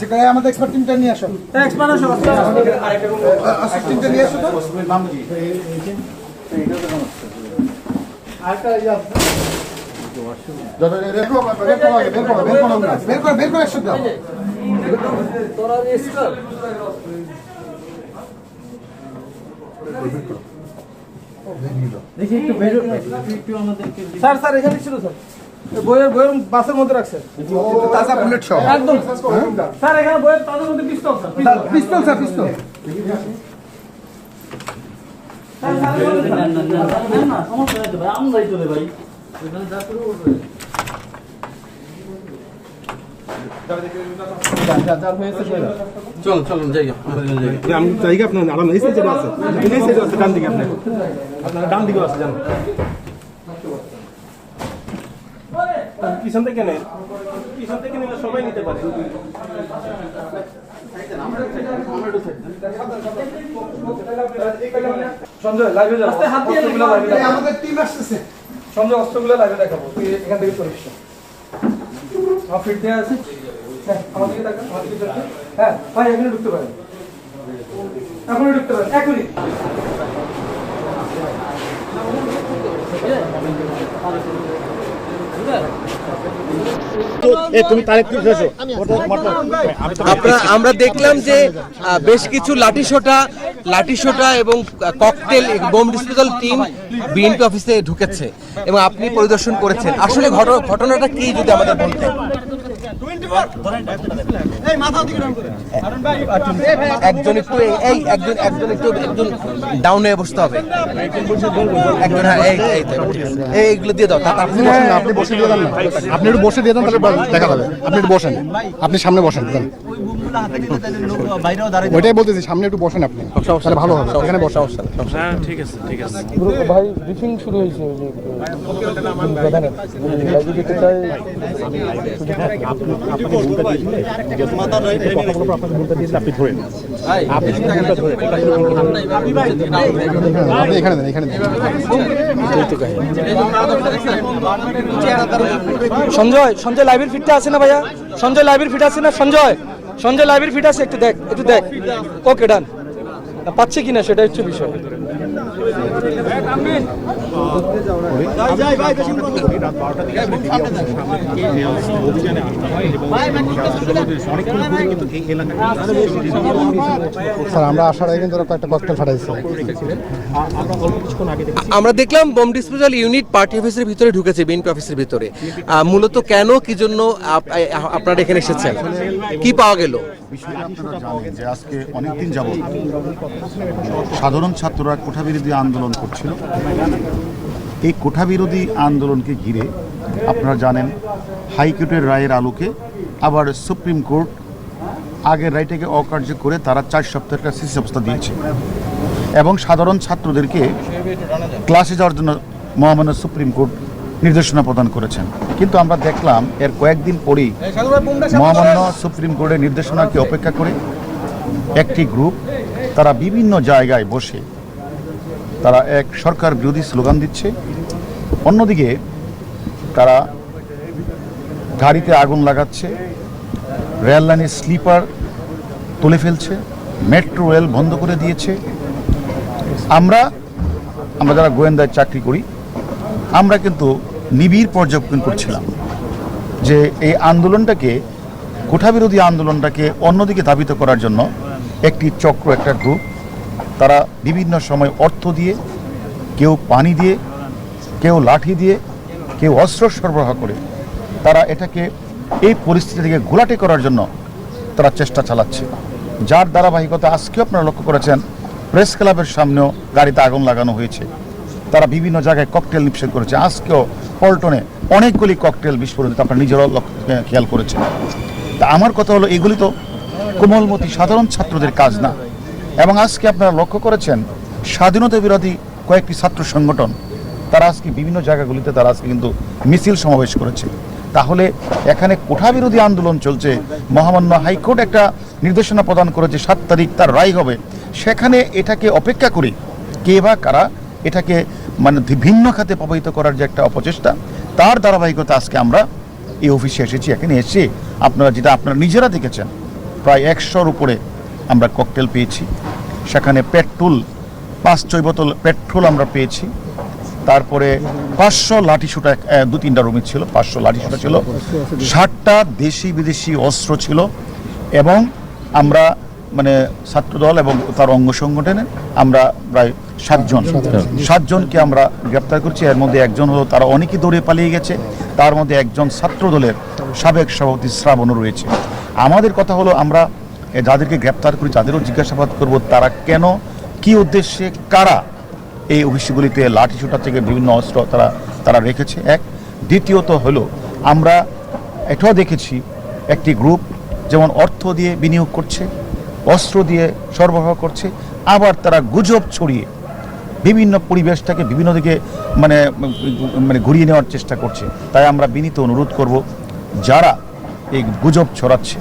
যেখানে আমাদের এক্সপার্ট টিমটা নিয়ে আসো এক্সপার্ট টিমটা নিয়ে আসো তো যত বের করো, করো আগে, বের না। একসাথে দাও। স্যার স্যার এখানে ছিল স্যার। বইয়ের বইয়ের বাসের মধ্যে রাখছে। তাজা বুলেট সহ। একদম। স্যার এখানে বইয়ের তাদের মধ্যে পিস্তল স্যার পিস্তল স্যার পিস্তল চল চলুন যাই আমি জায়গা আপনার আরাম এই সাইডে আছে। এই সাইডে আছে ডান দিকে আপনি আপনার ডান দিকে আছে জান। পিছন থেকে নেন পিছন থেকে নিলে সবাই নিতে পারে। সঞ্জয় লাইভে যাব। অস্ত্রগুলো লাইভে দেখাবো। আমাদের টিম আসতেছে। সঞ্জয় অস্ত্রগুলো লাইভে দেখাবো। তুই এখান থেকে চলে এসো ফিট দেওয়া আছে? হ্যাঁ আমার দিকে দেখা আমার দিকে চলে হ্যাঁ ভাই এখানে ঢুকতে পারেন। এখনই ঢুকতে পারেন এক মিনিট আমরা আমরা দেখলাম যে বেশ কিছু লাঠিসোঁটা লাঠিসোঁটা এবং cocktail bomb disposal team BNP অফিসে ঢুকেছে এবং আপনি পরিদর্শন করেছেন। আসলে ঘটনাটা কি যদি আমাদের বলতেন? একজন একটু এই- এই একজন একজন একটু একজন ডাউনে বসতে হবে। একজন হ্যাঁ এই এই। এই এইগুলো দিয়ে দাও আপনি বসেন আপনি বসে দিয়ে দেন আপনি একটু বসে দিয়ে দেন তাহলে দেখা যাবে। আপনি একটু বসেন। আপনি সামনে বসেন দেন। ওইটাই বলতেছি সামনে একটু বসেন আপনি। তাহলে ভালো হবে এখানে বসা ভাই ব্রিফিং শুরু হয়েছে ওই যে, প্রধানের লাইভে যেতে চাই আপনি এখানে দেন এখানে দেন সঞ্জয় সঞ্জয় লাইভের ফিটটা আছে না ভাইয়া? সঞ্জয় লাইভের ফিট আছে না? সঞ্জয়! সঞ্জয় লাইভের ফিট আছে, একটু দেখ একটু দেখ। ওকে ডান পাচ্ছে কিনা সেটা হচ্ছে বিষয়। স্যার আমরা আসার আগে কিন্তু কয়েকটা ককটেল ফাটাইছে। আমরা দেখলাম বোম ডিসপোজাল ইউনিট পার্টি অফিসের ভিতরে ঢুকেছে বিএনপি অফিসের ভিতরে। মূলত কেন কি জন্য আপনারা এখানে এসেছেন? কি পাওয়া গেল? আপনারা জানেন যে আজকে অনেকদিন সাধারণ ছাত্ররা কোঠা বিরোধী আন্দোলন করছিল। এই কোঠা বিরোধী আন্দোলনকে ঘিরে আপনারা জানেন, হাইকোর্টের রায়ের আলোকে আবার সুপ্রিম কোর্ট আগের রায়টাকে অকার্য করে তারা চার সপ্তাহের একটা স্থিতি অবস্থা দিয়েছে। এবং সাধারণ ছাত্রদেরকে ক্লাসে যাওয়ার জন্য মহামান্য সুপ্রিম কোর্ট নির্দেশনা প্রদান করেছেন। কিন্তু আমরা দেখলাম, এর কয়েকদিন পরেই মহামান্য সুপ্রিম কোর্টের নির্দেশনাকে অপেক্ষা করে একটি গ্রুপ, তারা বিভিন্ন জায়গায় বসে তারা এক সরকার বিরোধী স্লোগান দিচ্ছে। অন্যদিকে তারা গাড়িতে আগুন লাগাচ্ছে, রেল লাইনের স্লিপার তুলে ফেলছে, মেট্রো রেল বন্ধ করে দিয়েছে। আমরা আমরা যারা গোয়েন্দায় চাকরি করি, আমরা কিন্তু নিবিড় পর্যবেক্ষণ করছিলাম যে এই আন্দোলনটাকে, কোঠাবিরোধী আন্দোলনটাকে অন্যদিকে ধাবিত করার জন্য একটি চক্র, একটা গ্রুপ তারা বিভিন্ন সময় অর্থ দিয়ে, কেউ পানি দিয়ে, কেউ লাঠি দিয়ে, কেউ অস্ত্র সরবরাহ করে, তারা এটাকে এই পরিস্থিতি থেকে ঘোলাটে করার জন্য তারা চেষ্টা চালাচ্ছে। যার ধারাবাহিকতা আজকেও আপনারা লক্ষ্য করেছেন, প্রেস ক্লাবের সামনেও গাড়িতে আগুন লাগানো হয়েছে। তারা বিভিন্ন জায়গায় ককটেল নিক্ষেপ করেছে। আজকেও পল্টনে অনেকগুলি ককটেল বিস্ফোরণিত আপনারা নিজেরাও লক্ষ্য- খেয়াল করেছেন। তা আমার কথা হলো, এগুলি তো কোমলমতি সাধারণ ছাত্রদের কাজ না। এবং আজকে আপনারা লক্ষ্য করেছেন, স্বাধীনতা বিরোধী কয়েকটি ছাত্র সংগঠন, তারা আজকে বিভিন্ন জায়গাগুলিতে তারা আজকে কিন্তু মিছিল সমাবেশ করেছে। তাহলে এখানে কোঠা বিরোধী আন্দোলন চলছে, মহামান্য হাইকোর্ট একটা নির্দেশনা প্রদান করেছে, সাত তারিখ তার রায় হবে। সেখানে এটাকে অপেক্ষা করি কে বা কারা এটাকে মানে ভিন্ন খাতে প্রভাবিত করার যে একটা অপচেষ্টা, তার ধারাবাহিকতা আজকে আমরা এই অফিসে এসেছি, এখানে এসে আপনারা যেটা আপনারা নিজেরা দেখেছেন, প্রায় একশোর উপরে আমরা ককটেল পেয়েছি। সেখানে পেট্রোল, পাঁচ ছয় বোতল পেট্রোল আমরা পেয়েছি। তারপরে পাঁচশো লাঠি শুটা দু তিনটা রুমে ছিল, পাঁচশো লাঠি শুটা ছিল। ষাটটা দেশি বিদেশি অস্ত্র ছিল এবং আমরা মানে ছাত্রদল এবং তার অঙ্গ সংগঠনে আমরা প্রায় সাতজন। সাতজনকে আমরা গ্রেপ্তার করছি। এর মধ্যে একজন হলো তারা অনেকেই দৌড়ে পালিয়ে গেছে। তার মধ্যে একজন ছাত্রদলের সাবেক সভাপতি শ্রাবণও রয়েছে। আমাদের কথা হলো আমরা যাদেরকে গ্রেপ্তার করি যাদেরও জিজ্ঞাসাবাদ করব, তারা কেন, কি উদ্দেশ্যে, কারা এই অফিসগুলিতে লাঠিসোঁটা থেকে বিভিন্ন অস্ত্র তারা তারা রেখেছে? এক। দ্বিতীয়ত হলো, আমরা এটাও দেখেছি একটি গ্রুপ যেমন অর্থ দিয়ে বিনিয়োগ করছে, অস্ত্র দিয়ে সরবরাহ করছে, আবার তারা গুজব ছড়িয়ে বিভিন্ন পরিবেশটাকে বিভিন্ন দিকে মানে মানে ঘুরিয়ে নেওয়ার চেষ্টা করছে। তাই আমরা বিনীত অনুরোধ করব, যারা এই গুজব ছড়াচ্ছে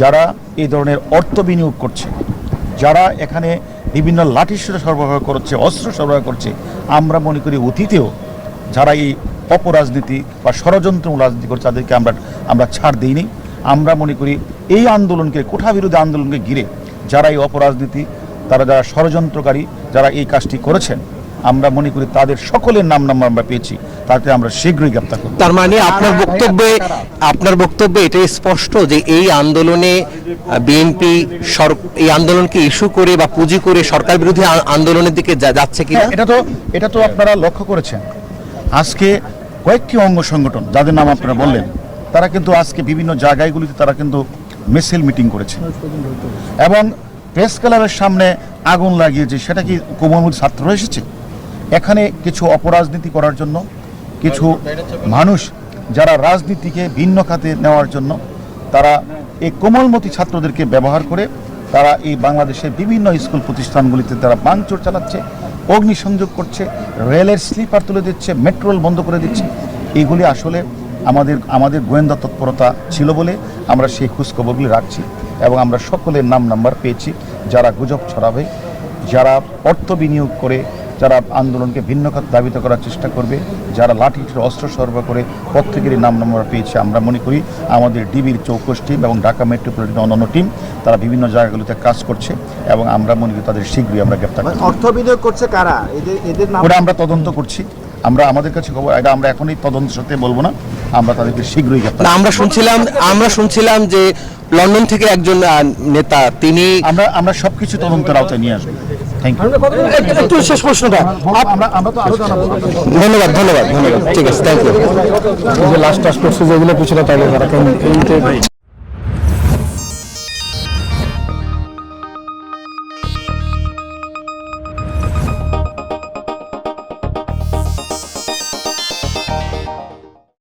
যারা এই ধরনের অর্থ বিনিয়োগ করছে, যারা এখানে বিভিন্ন লাঠিসোঁটা সরবরাহ করছে, অস্ত্র সরবরাহ করছে, আমরা মনে করি অতীতেও যারা এই অপরাজনীতি বা ষড়যন্ত্রমূলক রাজনীতি করছে, তাদেরকে আমরা আমরা ছাড় দিইনি। আমরা মনে করি এই আন্দোলনকে কোঠা বিরোধী আন্দোলনকে ঘিরে যারা এই অপরাজনীতি, তারা যারা ষড়যন্ত্রকারী, যারা এই কাজটি করেছেন আমরা মনে করি তাদের সকলের নাম নাম আমরা পেয়েছি তাতে আমরা শীঘ্রই গ্রেপ্তার করব। তার মানে আপনার বক্তব্যে আপনার বক্তব্যে এটাই স্পষ্ট যে এই আন্দোলনে বিএনপি এই আন্দোলনকে ইস্যু করে বা পুঁজি করে সরকার বিরোধী আন্দোলনের দিকে যাচ্ছে কিনা? এটা তো এটা তো আপনারা লক্ষ্য করেছেন। আজকে কয়েকটি অঙ্গ সংগঠন যাদের নাম আপনারা বললেন তারা কিন্তু আজকে বিভিন্ন জায়গাগুলিতে তারা কিন্তু মিছিল মিটিং করেছে। এবং প্রেস ক্লাবের সামনে আগুন লাগিয়েছে সেটা কি কোমলমুদ ছাত্র এসেছে? এখানে কিছু অপরাজনীতি করার জন্য, কিছু মানুষ যারা রাজনীতিকে ভিন্ন খাতে নেওয়ার জন্য, তারা এই কোমলমতি ছাত্রদেরকে ব্যবহার করে তারা এই বাংলাদেশের বিভিন্ন স্কুল প্রতিষ্ঠানগুলিতে তারা বাংচোর চালাচ্ছে, অগ্নিসংযোগ করছে, রেলের স্লিপার তুলে দিচ্ছে, মেট্রো রেল বন্ধ করে দিচ্ছে। এইগুলি আসলে আমাদের আমাদের গোয়েন্দা তৎপরতা ছিল বলে আমরা সেই খোঁজখবরগুলি রাখছি এবং আমরা সকলের নাম নাম্বার পেয়েছি, যারা গুজব ছড়াবে, যারা অর্থ বিনিয়োগ করে যারা আন্দোলনকে ভিন্ন খাত দাবিত করার চেষ্টা করবে যারা লাঠি অস্ত্র সরবরাহ করে প্রত্যেকেরই নাম নম্বর পেয়েছে আমরা মনে করি আমাদের ডিবির চৌকস টিম এবং ঢাকা মেট্রোপলিটন অন্যান্য টিম তারা বিভিন্ন জায়গাগুলিতে কাজ করছে এবং আমরা মনে করি তাদের শীঘ্রই আমরা গ্রেপ্তার করব। অর্থ বিনিয়োগ করছে কারা? এদের এদের নাম আমরা তদন্ত করছি। আমরা আমাদের কাছে খবর এটা আমরা এখনই তদন্ত সাথে বলব না। আমরা তাদেরকে শীঘ্রই গ্রেপ্তার আমরা শুনছিলাম আমরা শুনছিলাম যে লন্ডন থেকে একজন নেতা তিনি আমরা আমরা সবকিছু তদন্তের আওতায় নিয়ে আসব। থ্যাংক ইউ একটু শেষ প্রশ্নটা। আমরা আমরা তো আরও জানাব ধন্যবাদ ধন্যবাদ ধন্যবাদ। ঠিক আছে থ্যাংক ইউ যে লাস্ট টাস্ট করছে যেগুলো পিছনে তাহলে তারা